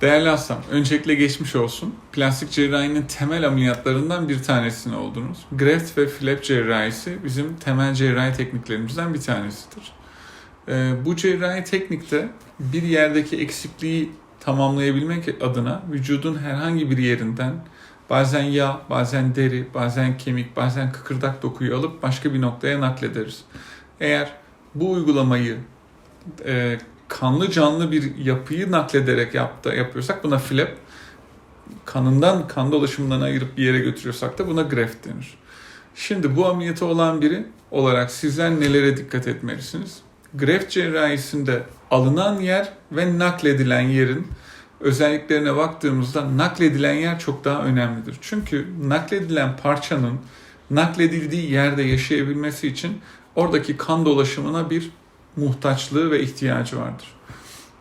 Değerli hastam, öncelikle geçmiş olsun. Plastik cerrahinin temel ameliyatlarından bir tanesini oldunuz. Graft ve flap cerrahisi bizim temel cerrahi tekniklerimizden bir tanesidir. Ee, bu cerrahi teknikte bir yerdeki eksikliği tamamlayabilmek adına vücudun herhangi bir yerinden bazen yağ, bazen deri, bazen kemik, bazen kıkırdak dokuyu alıp başka bir noktaya naklederiz. Eğer bu uygulamayı e, kanlı canlı bir yapıyı naklederek yaptı, yapıyorsak buna flap, kanından, kan dolaşımından ayırıp bir yere götürüyorsak da buna graft denir. Şimdi bu ameliyatı olan biri olarak sizler nelere dikkat etmelisiniz? Graft cerrahisinde alınan yer ve nakledilen yerin özelliklerine baktığımızda nakledilen yer çok daha önemlidir. Çünkü nakledilen parçanın nakledildiği yerde yaşayabilmesi için oradaki kan dolaşımına bir muhtaçlığı ve ihtiyacı vardır.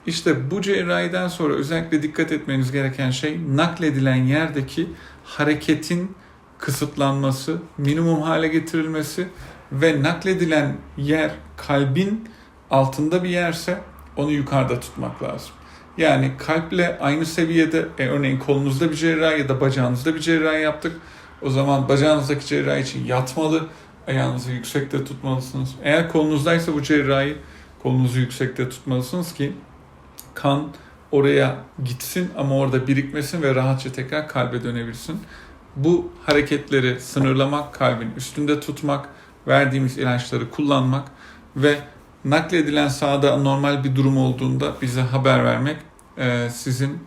İşte bu cerrahiden sonra özellikle dikkat etmeniz gereken şey nakledilen yerdeki hareketin kısıtlanması, minimum hale getirilmesi ve nakledilen yer kalbin altında bir yerse onu yukarıda tutmak lazım. Yani kalple aynı seviyede e, örneğin kolunuzda bir cerrahi ya da bacağınızda bir cerrahi yaptık. O zaman bacağınızdaki cerrahi için yatmalı, ayağınızı yüksekte tutmalısınız. Eğer kolunuzdaysa bu cerrahi kolunuzu yüksekte tutmalısınız ki kan oraya gitsin ama orada birikmesin ve rahatça tekrar kalbe dönebilsin. Bu hareketleri sınırlamak, kalbin üstünde tutmak, verdiğimiz ilaçları kullanmak ve nakledilen sahada normal bir durum olduğunda bize haber vermek sizin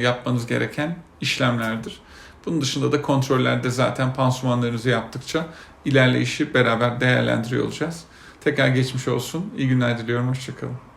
yapmanız gereken işlemlerdir. Bunun dışında da kontrollerde zaten pansumanlarınızı yaptıkça ilerleyişi beraber değerlendiriyor olacağız. Tekrar geçmiş olsun. İyi günler diliyorum. Hoşçakalın.